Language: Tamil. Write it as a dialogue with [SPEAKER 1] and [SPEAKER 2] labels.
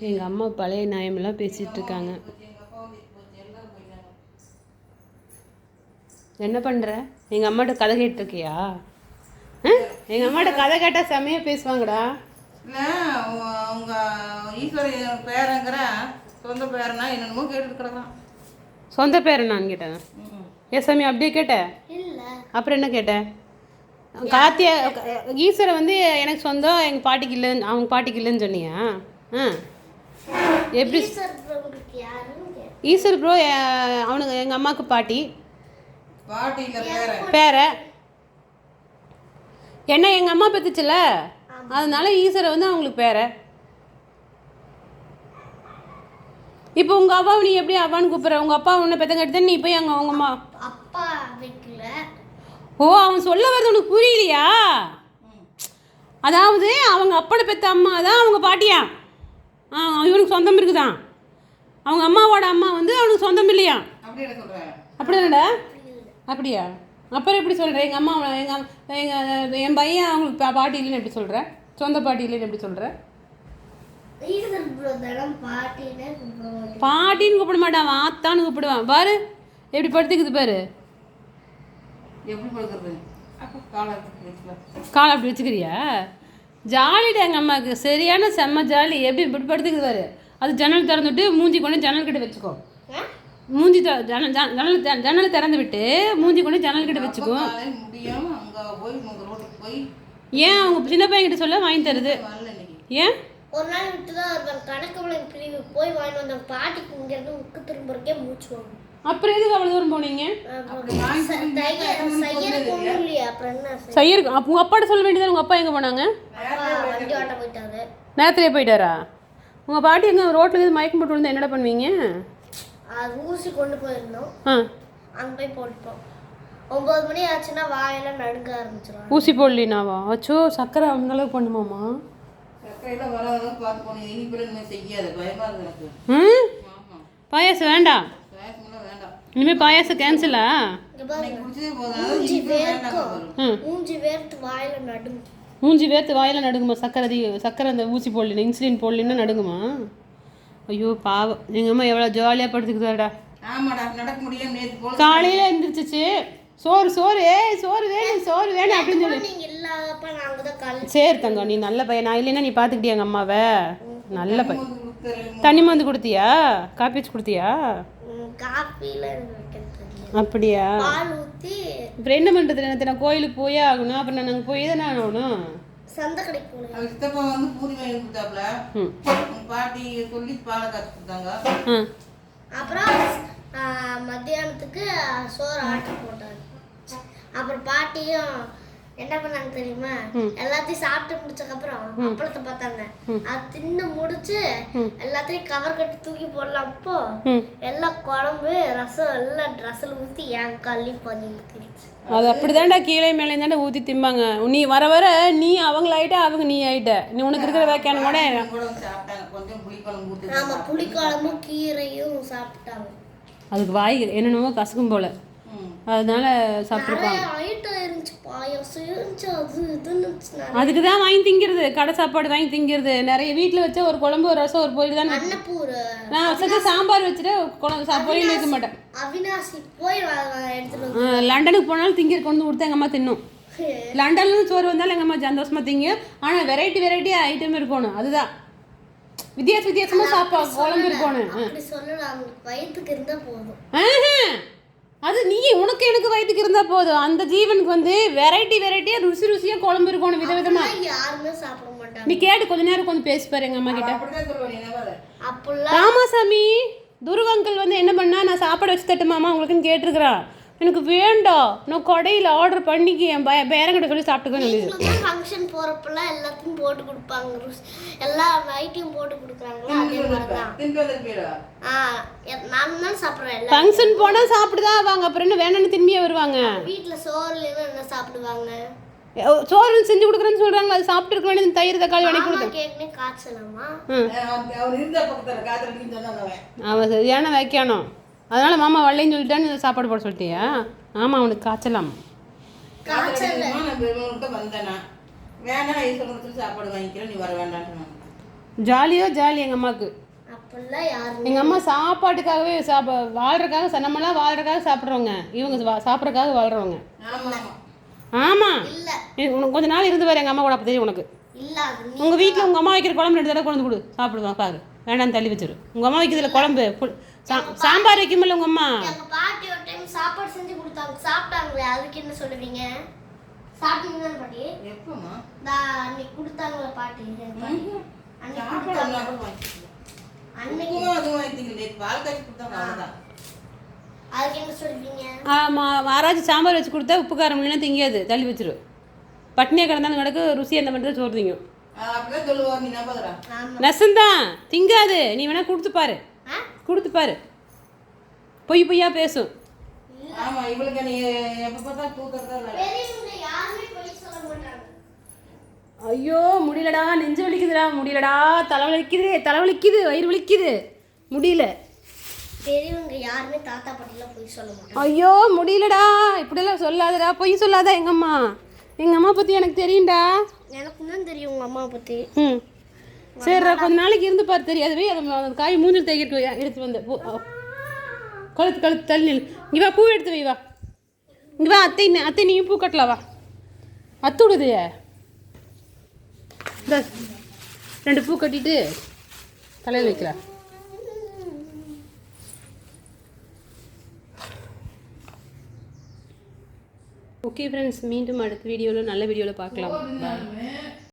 [SPEAKER 1] எங்கள் அம்மா பழைய நியாயமெல்லாம் பேசிகிட்டு இருக்காங்க. என்ன பண்ணுற எங்கள் அம்மாட்ட கதை கேட்டிருக்கியா? எங்கள் அம்மாட்ட கதை கேட்டால் செமையாக பேசுவாங்கடா.
[SPEAKER 2] இல்லை அவங்க ஈஸ்வரன் பேரங்கிற சொந்த பேரனா என்னென்னமோ கேட்டுட்டு கிடக்குறான்.
[SPEAKER 1] சொந்த பேரை நான் கேட்டேன்
[SPEAKER 2] ம்.
[SPEAKER 1] ஏ சாமி அப்படியே கேட்டேன்
[SPEAKER 3] இல்லை.
[SPEAKER 1] அப்புறம் என்ன கேட்டேன் கார்த்தியா ஈஸ்வரை வந்து எனக்கு சொந்தம் எங்கள் பாட்டிக்கு இல்லைன்னு அவங்க பாட்டிக்கு இல்லைன்னு சொன்னியா? ஆ. எப்படி. ஈஸ்வர் ப்ரோ அவனுக்கு எங்கள் அம்மாவுக்கு பாட்டி. பேர. என்ன எங்கள் அம்மா பெற்றுச்சுல அதனால ஈஸ்வரை வந்து அவங்களுக்கு பேர. இப்போ உங்கள் அப்பாவை நீ எப்படி அப்பான்னு கூப்பிட்ற? உங்கள் அப்பா உன்னை பெற்றங்காட்டி தான் நீ போய் அங்கே அவங்க அம்மா.
[SPEAKER 3] அப்பா வைக்கல.
[SPEAKER 1] ஓ அவன் சொல்ல வர்றது உனக்கு புரியலையா? அதாவது அவங்க அப்பனை பெற்ற அம்மா தான் அவங்க பாட்டியா? இவனுக்கு சொந்தம் இருக்குதான். அவங்க அம்மாவோட அம்மா வந்து அவனுக்கு சொந்தம் இல்லையா?
[SPEAKER 2] அப்படி என்ன சொல்கிறேன்
[SPEAKER 1] அப்படிதானடா அப்படியா? அப்புறம் எப்படி சொல்கிற எங்கள் அம்மா எங்கள் எங்கள் என் பையன் அவங்களுக்கு பா- பாட்டி இல்லைன்னு எப்படி சொல்கிற சொந்த பாட்டி இல்லைன்னு எப்படி சொல்கிற
[SPEAKER 3] ஈஸ்வர் ப்ரோ தடம் பாட்டினே கூப்பிடுவாங்க
[SPEAKER 1] பாட்டின்னு கூப்பிட மாட்டான் அவன் ஆத்தான்னு கூப்பிடுவான். பாரு எப்படி படுத்துக்குது பாரு.
[SPEAKER 2] எப்படி
[SPEAKER 1] காலை அப்படி வச்சுக்கிறியா? ஜாலிடா எங்கள் அம்மாவுக்கு சரியான செம்ம ஜாலி. எப்படி இப்படி அது ஜன்னல் திறந்துட்டு மூஞ்சி கொண்டு ஜன்னல் கிட்ட வச்சுக்கோ. மூஞ்சி ஜன்னல் ஜன்னல் ஜன்னல் திறந்து விட்டு மூஞ்சி கொண்டு ஜன்னல் கிட்ட வச்சுக்கோ.
[SPEAKER 2] காலையில் முடியாம அங்கே போய் உங்கள் ரோட்டுக்கு போய்
[SPEAKER 1] ஏன் அவங்க சின்ன பையன் கிட்ட சொல்ல வாங்கி தருது? ஏன்?
[SPEAKER 3] ஒரு நாள் விட்டு தான் வருவாங்க கணக்கு பிரிவு போய் வாங்கிட்டு வந்தாங்க பாட்டிக்கு இங்கேருந்து உக்கு திரும்புறக்கே மூச்சு வாங்க
[SPEAKER 1] அப்புறம் எதுக்கு அவ்வளோ தூரம் போனீங்க?
[SPEAKER 2] அப்படி வாங்கி கொடுத்தீங்கன்னா
[SPEAKER 3] செய்யறதுக்கு ஒன்றும் இல்லையா? அப்புறம் என்ன செய்ய?
[SPEAKER 1] செய்யறதுக்கு அப்போ உங்கள் அப்பாட்ட சொல்ல வேண்டியது உங்கள் அப்பா எங்கே போனாங்க?
[SPEAKER 3] ஓட்ட போயிட்டாரு.
[SPEAKER 1] நேரத்திலே போயிட்டாரா? உங்கள் பாட்டி எங்கே ரோட்டில் எதுவும் மயக்கம் போட்டு விழுந்தா என்னடா பண்ணுவீங்க?
[SPEAKER 3] அது ஊசி கொண்டு போயிருந்தோம்.
[SPEAKER 1] ஆ.
[SPEAKER 3] அங்கே போய் போட்டுப்போம் ஒம்பது மணி ஆச்சுன்னா வாயெல்லாம் நடுங்க ஆரம்பிச்சிடும்
[SPEAKER 1] ஊசி போடலினாவா? அச்சோ சக்கரை அந்த அளவுக்கு பண்ணுமாமா?
[SPEAKER 2] சர்க்கரையெல்லாம் வராத பார்த்து போனீங்க இனிப்பில் இனிமேல் செய்யாத. பயமாக இருக்குது எனக்கு.
[SPEAKER 1] ம்? பாயாசம் வேண்டாம். இனிமேல் பாயாசம் கேன்சலா
[SPEAKER 3] மூஞ்சி வேர்த்து வாயில நடுங்க
[SPEAKER 1] மூஞ்சி வேர்த்து வாயில் நடுங்குமா? சக்கரை அதிக சக்கரை அந்த ஊசி போடலினா இன்சுலின் போடலின்னா நடுங்குமா? ஐயோ பாவம். எங்கள் அம்மா எவ்வளோ ஜாலியாக படுத்துக்குதாடா
[SPEAKER 2] ஆமாடா நடக்க முடியாம நேற்று போல
[SPEAKER 1] காலையில் எந்திரிச்சிச்சு. சோறு சோறு ஏய் சோறு வேணும் சோறு வேணும் அப்படின்னு சொல்லி. சரி தங்கம் நீ நல்ல பையன்? நான் இல்லைன்னா நீ பார்த்துக்கிட்டியா எங்கள் அம்மாவை? நல்ல பையன். தண்ணி மருந்து கொடுத்தியா? காப்பி வச்சு கொடுத்தியா?
[SPEAKER 3] தெரியல.
[SPEAKER 1] அப்படியா?
[SPEAKER 3] பால் ஊத்தி
[SPEAKER 1] அப்புறம் என்ன பண்ணுறது எனக்கு நான் கோயிலுக்கு போயே ஆகணும். அப்புறம் நான் அங்கே போய் தானே ஆகணும்?
[SPEAKER 3] சந்தை கடைக்கு போனேன்
[SPEAKER 2] அவங்க சித்தப்பா வந்து பூரி வாங்கி கொடுத்தாப்புல.
[SPEAKER 1] ம்.
[SPEAKER 2] உங்க பாட்டி சொல்லி பாலை காய்ச்சி கொடுத்தாங்க.
[SPEAKER 1] ஆ.
[SPEAKER 3] அப்புறம் ஆ, மத்தியானத்துக்கு சோறு ஆட்டி போட்டாங்க. அப்புறம் பாட்டியும் என்ன பண்ணாங்க தெரியுமா? எல்லாத்தையும் சாப்பிட்டு முடிச்சக்கப்புறம் அப்பளத்தை பார்த்தாங்க. அது தின்னு முடிச்சு எல்லாத்தையும் கவர் கட்டி தூக்கி போடலாம். அப்போ எல்லாம் குழம்பு ரசம் எல்லாம் ட்ரெஸ்ஸில் ஊற்றி என் காலையும் பதிஞ்சு திரிச்சு
[SPEAKER 1] அது அப்படிதான்டா கீழே மேலே தாண்டா ஊற்றி திம்பாங்க. நீ வர வர நீ அவங்கள ஆயிட்ட அவங்க நீ ஆயிட்ட. நீ உனக்கு இருக்கிற வேக்கான கூட
[SPEAKER 3] ஆமா புளிக்குழம்பும் கீரையும் சாப்பிட்டாங்க.
[SPEAKER 1] அதுக்கு வாய் என்னென்னமோ கசக்கும் போல. அதனால சாப்பிட்ருப்பாங்க அதுக்கு தான் வாங்கி திங்கிறது கடை சாப்பாடு வாங்கி திங்கிறது. நிறைய வீட்டில் வச்சா ஒரு குழம்பு ஒரு ரசம் ஒரு பொரியல் தான். நான் வச்சது சாம்பார் வச்சுட்டு குழம்பு பொரியல் வைக்க மாட்டேன். லண்டனுக்கு போனாலும் திங்கிற கொண்டு கொடுத்தா எங்கள் அம்மா தின்னும். லண்டன்ல சோறு வந்தாலும் எங்கள் அம்மா சந்தோஷமா திங்க. ஆனால் வெரைட்டி வெரைட்டி ஐட்டம் இருக்கணும் அதுதான். வித்தியாச வித்தியாசமா சாப்பா குழம்பு இருக்கணும். அது நீ உனக்கு எனக்கு வயிற்றுக்கு இருந்தா போதும். அந்த ஜீவனுக்கு வந்து வெரைட்டி வெரைட்டியா ருசி ருசியா குழம்பு இருக்கணும் விதவிதமா.
[SPEAKER 3] ஆனா யாருமே சாப்பிட மாட்டாங்க.
[SPEAKER 1] நீ கேட்டு கொஞ்ச நேரம் கொஞ்சம் பேசி பாரு எங்க அம்மா கிட்ட. ராமாசாமி துருவங்கள் வந்து என்ன பண்ணா நான் சாப்பாடு வச்சு தட்டுமாமா உங்களுக்குன்னு கேட்டிருக்கிறா. எனக்கு வேண்டாம் நான் கடையில் ஆர்டர் பண்ணிக்கு என் பய பேரங்கிட்ட சொல்லி சாப்பிட்டுக்கன்னு சொல்லி
[SPEAKER 3] ஃபங்க்ஷன் போறப்பெல்லாம் எல்லாத்தையும் போட்டு கொடுப்பாங்க ருஸ்- எல்லா நைட்டையும் போட்டு கொடுக்குறாங்களா? அதே மாதிரி தான் ஆ நான் தான் சாப்பிட்றேன் எல்லாம்
[SPEAKER 1] ஃபங்க்ஷன் போனால் சாப்பிட்டுதான் அவங்க அப்புறம் என்ன வேணும்னு திரும்பியே வருவாங்க.
[SPEAKER 3] வீட்டில் சோறு இல்லைன்னா என்ன சாப்பிடுவாங்க?
[SPEAKER 1] சோறு செஞ்சு கொடுக்குறேன்னு சொல்கிறாங்க அது சாப்பிட்டு இருக்க வேண்டியது தயிர் தக்காளி
[SPEAKER 3] மாமா கேட்குனே காய்ச்சலாமா?
[SPEAKER 2] அவன்
[SPEAKER 1] சரியான வைக்கணும் அதனால மாமா வரலைன்னு சொல்லிட்டான்னு சாப்பாடு போட சொல்லிட்டியா? ஆமாம் அவனுக்கு காய்ச்சலாம்.
[SPEAKER 2] காய்ச்சல். வந்தேனா. வேண்டாம் சாப்பாடு வாங்கிக்கிறேன் நீ வர
[SPEAKER 1] ஜாலியோ ஜாலி எங்கள் அம்மாவுக்கு எங்கள் அம்மா சாப்பாட்டுக்காகவே சாப்ப வாழ்றதுக்காக ச- நம்மளாம் வாழ்றதுக்காக சாப்பிட்றவங்க. இவங்க சாப்பிட்றதுக்காக வாழ்றவங்க.
[SPEAKER 2] ஆமா ஆமா.
[SPEAKER 1] ஆமாம்
[SPEAKER 3] இல்ல.
[SPEAKER 1] உனக்கு கொஞ்ச நாள் இருந்து பாரு எங்கள் அம்மா கூட அப்போ தெரியும் உனக்கு. உங்கள் வீட்டில் உங்கள் அம்மா வைக்கிற குழம்பு ரெண்டு தடவை கொண்டு கொடு. சாப்பிடுவான் பாரு. வேண்டாம் தள்ளி வச்சிரு. உங்கள் அம்மா வைக்கிறதுல குழம்பு சாம்பார் வைக்குமில்ல உங்கள் அம்மா?
[SPEAKER 3] எங்க பாட்டி ஒரு டைம் சாப்பாடு செஞ்சு கொடுத்தாங்க. சாப்பிட்டாங்களே அதுக்கு என்ன சொல்லுவீங்க? சாப்பிட்டீங்கன்னு பாட்டி?
[SPEAKER 2] எப்பமா?
[SPEAKER 3] நான் அன்னைக்கு கொடுத்தாங்களே பாட்டி? அன்னைக்கு கொடுத்தாங்க. அன்னைக்கு.
[SPEAKER 2] அதுவும் வாங்கிட்டீங்க நேத்து பால் காய்ச்சி கொடுத்தாங்க அவ்வளவுதான்.
[SPEAKER 3] அதுக்கு என்ன சொல்லுவீங்க?
[SPEAKER 1] ஆமாம் யாராச்சும் சாம்பார் வச்சு கொடுத்தா உப்பு காரம் இல்லைன்னா திங்காது தள்ளி வச்சிரு. பட்னியாக கிடந்தாலும் கிடக்கு ருசி அந்த மட்டும் சோறு திங்கும். நெசந்தான் திங்காது நீ வேணா கொடுத்து பாரு? கொடுத்து பாரு. பொய் பொய்யா பேசும்
[SPEAKER 2] ஆமா இவளுக்கு நீ எப்ப பார்த்தா தூக்கறதா வேலை
[SPEAKER 3] பெரியவங்க யாருமே பொய் சொல்ல மாட்டாங்க.
[SPEAKER 1] ஐயோ முடியலடா நெஞ்சு வலிக்குதுடா முடியலடா. தலை வலிக்குது தலை வலிக்குது வயிறு வலிக்குது. முடியல.
[SPEAKER 3] பெரியவங்க யாருமே தாத்தா பாட்டிலாம் பொய் சொல்ல மாட்டாங்க.
[SPEAKER 1] ஐயோ முடியலடா. இப்படியெல்லாம் சொல்லாதடா. பொய் சொல்லாத எங்கள் அம்மா எங்கள் அம்மா பற்றி எனக்கு தெரியும்டா.
[SPEAKER 3] எனக்கு தான் தெரியும் உங்க அம்மா பத்தி.
[SPEAKER 1] ம். சரிடா கொஞ்ச நாளைக்கு இருந்து பாரு தெரியாது. அந்த காய் மூஞ்சில் தேய்க்கிட்டு எடுத்து வந்த. பூ கழுத்து கழுத்து தள்ளி இங்கே வா பூ எடுத்து வை வா. இங்க வா அத்தை அத்தை நீயும் பூ கட்டலாம் வா. அத்து விடுதையே ரெண்டு பூ கட்டிட்டு தலையில் வைக்கிறா. ஓகே ஃப்ரெண்ட்ஸ் மீண்டும் அடுத்த வீடியோவில் நல்ல வீடியோவில் பார்க்கலாம்.